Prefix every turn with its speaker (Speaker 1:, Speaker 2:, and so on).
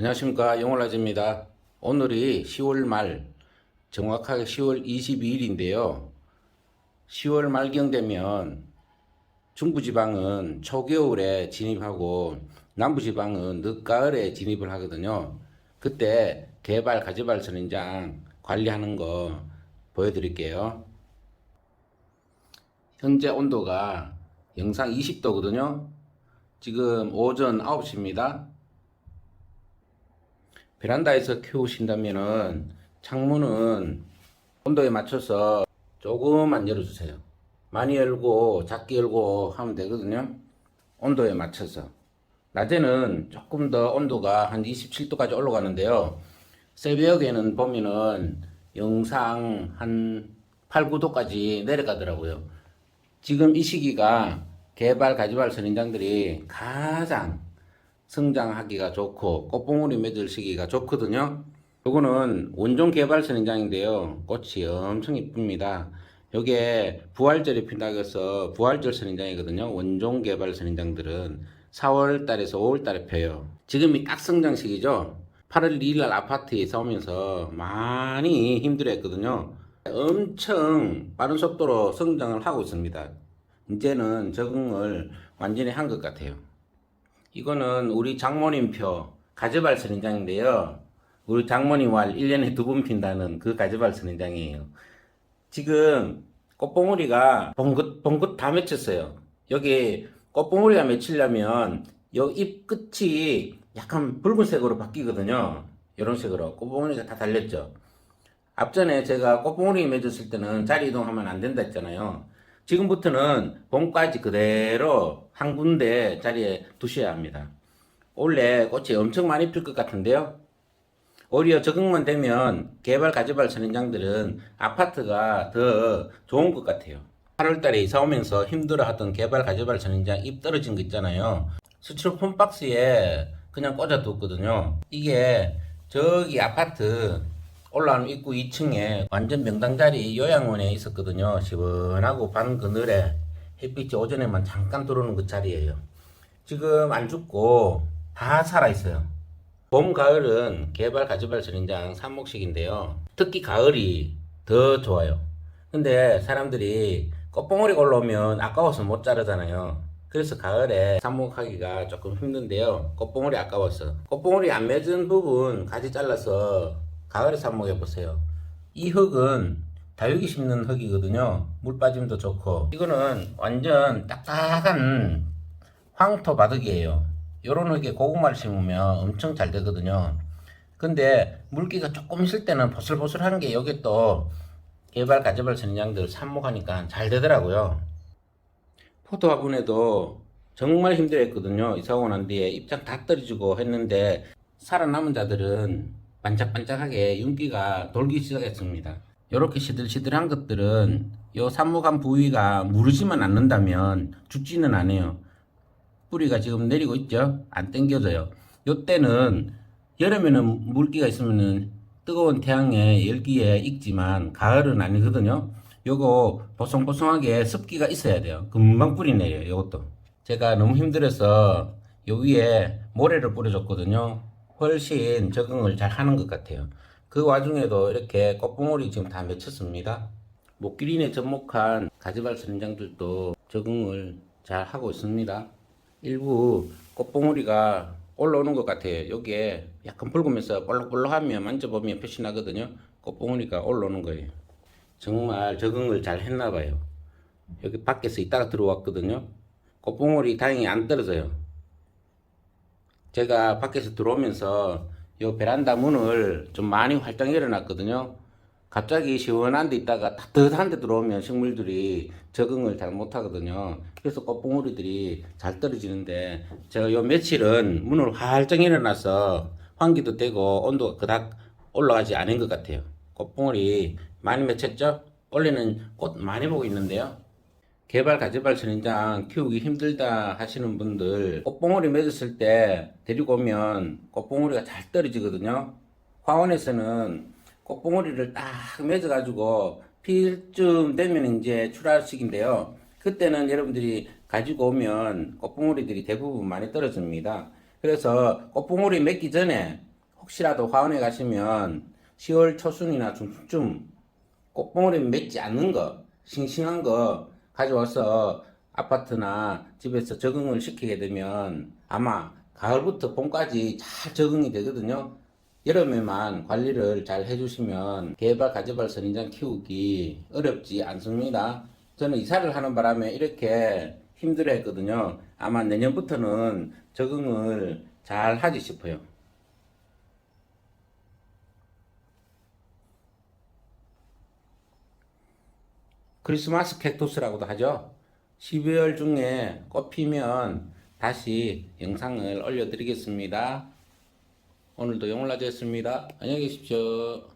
Speaker 1: 안녕하십니까 영월라지입니다. 오늘이 10월 말 정확하게 10월 22일인데요. 10월 말경 되면 중부지방은 초겨울에 진입하고 남부지방은 늦가을에 진입을 하거든요. 그때 개발 가지발 선인장 관리하는 거 보여드릴게요. 현재 온도가 영상 20도거든요. 지금 오전 9시입니다. 베란다에서 키우신다면은 창문은 온도에 맞춰서 조금만 열어주세요. 많이 열고 작게 열고 하면 되거든요. 온도에 맞춰서. 낮에는 조금 더 온도가 한 27도까지 올라가는데요. 새벽에는 보면은 영상 한 8, 9도까지 내려가더라고요. 지금 이 시기가 개발 가지발 선인장들이 가장 성장하기가 좋고 꽃봉오리 맺을 시기가 좋거든요. 요거는 원종 개발 선인장인데요. 꽃이 엄청 이쁩니다. 요게 부활절에 핀다고 해서 부활절 선인장이거든요. 원종 개발 선인장들은 4월 달에서 5월 달에 펴요. 지금이 딱 성장 시기죠. 8월 2일 날 아파트에 싸우면서 많이 힘들어 했거든요. 엄청 빠른 속도로 성장을 하고 있습니다. 이제는 적응을 완전히 한 것 같아요. 이거는 우리 장모님표 가지발 선인장인데요. 우리 장모님 왈 1년에 두 번 핀다는 그 가지발 선인장이에요. 지금 꽃봉오리가 봉긋 봉긋 다 맺혔어요. 여기 꽃봉오리가 맺히려면 요 잎 끝이 약간 붉은색으로 바뀌거든요. 이런 식으로 꽃봉오리가 다 달렸죠. 앞전에 제가 꽃봉오리 맺었을 때는 자리 이동하면 안 된다 했잖아요. 지금부터는 봄까지 그대로 한 군데 자리에 두셔야 합니다. 원래 꽃이 엄청 많이 필 것 같은데요. 오히려 적응만 되면 개발 가지발 선인장들은 아파트가 더 좋은 것 같아요. 8월달에 이사 오면서 힘들어하던 개발 가지발 선인장 잎 떨어진 거 있잖아요. 스티로폼 박스에 그냥 꽂아뒀거든요. 이게 저기 아파트 올라오는 입구 2층에 완전 명당 자리 요양원에 있었거든요. 시원하고 반 그늘에 햇빛이 오전에만 잠깐 들어오는 그 자리예요. 지금 안 죽고 다 살아있어요. 봄, 가을은 개발 가지발 선인장 삽목식인데요. 특히 가을이 더 좋아요. 근데 사람들이 꽃봉오리가 올라오면 아까워서 못 자르잖아요. 그래서 가을에 삽목하기가 조금 힘든데요. 꽃봉오리 아까워서. 꽃봉오리 안 맺은 부분 가지 잘라서 가을에 삽목해 보세요. 이 흙은 다육이 심는 흙이거든요. 물 빠짐도 좋고. 이거는 완전 딱딱한 황토 바닥이에요. 요런 흙에 고구마를 심으면 엄청 잘 되거든요. 근데 물기가 조금 있을 때는 보슬보슬한 게 여기 또 개발 가지발 선인장들 삽목하니까 잘 되더라고요. 포도 화분에도 정말 힘들었거든요. 이사 오고 난 뒤에 입장 다 떨어지고 했는데 살아남은 자들은 반짝반짝하게 윤기가 돌기 시작했습니다. 이렇게 시들시들한 것들은 요 삽목한 부위가 무르지만 않는다면 죽지는 않아요. 뿌리가 지금 내리고 있죠? 안 땡겨져요. 요때는 여름에는 물기가 있으면은 뜨거운 태양에 열기에 익지만 가을은 아니거든요. 요거 보송보송하게 습기가 있어야 돼요. 금방 뿌리 내려요. 요것도. 제가 너무 힘들어서 요 위에 모래를 뿌려줬거든요. 훨씬 적응을 잘 하는 것 같아요. 그 와중에도 이렇게 꽃봉오리 지금 다 맺혔습니다. 목기린에 접목한 가지발 선인장들도 적응을 잘 하고 있습니다. 일부 꽃봉오리가 올라오는 것 같아요. 여기에 약간 붉으면서 볼록볼록하면 만져보면 표시 나거든요. 꽃봉오리가 올라오는 거예요. 정말 적응을 잘 했나 봐요. 여기 밖에서 있다가 들어왔거든요. 꽃봉오리 다행히 안 떨어져요. 제가 밖에서 들어오면서 요 베란다 문을 좀 많이 활짝 열어놨거든요. 갑자기 시원한 데 있다가 따뜻한 데 들어오면 식물들이 적응을 잘 못하거든요. 그래서 꽃봉오리들이 잘 떨어지는데 제가 요 며칠은 문을 활짝 열어놔서 환기도 되고 온도가 그닥 올라가지 않은 것 같아요. 꽃봉오리 많이 맺혔죠? 올해는 꽃 많이 보고 있는데요. 개발 가지발 선인장 키우기 힘들다 하시는 분들 꽃봉오리 맺었을 때 데리고 오면 꽃봉오리가 잘 떨어지거든요. 화원에서는 꽃봉오리를 딱 맺어가지고 필쯤 되면 이제 출하할 시기인데요. 그때는 여러분들이 가지고 오면 꽃봉오리들이 대부분 많이 떨어집니다. 그래서 꽃봉오리 맺기 전에 혹시라도 화원에 가시면 10월 초순이나 중순쯤 꽃봉오리 맺지 않는 거, 싱싱한 거 가져와서 아파트나 집에서 적응을 시키게 되면 아마 가을부터 봄까지 잘 적응이 되거든요. 여름에만 관리를 잘 해주시면 개발 가재발 선인장 키우기 어렵지 않습니다. 저는 이사를 하는 바람에 이렇게 힘들어 했거든요. 아마 내년부터는 적응을 잘 하지 싶어요. 크리스마스 캡투스라고도 하죠. 12월 중에 꽃 피면 다시 영상을 올려드리겠습니다. 오늘도 영올라졌습니다. 안녕히 계십시오.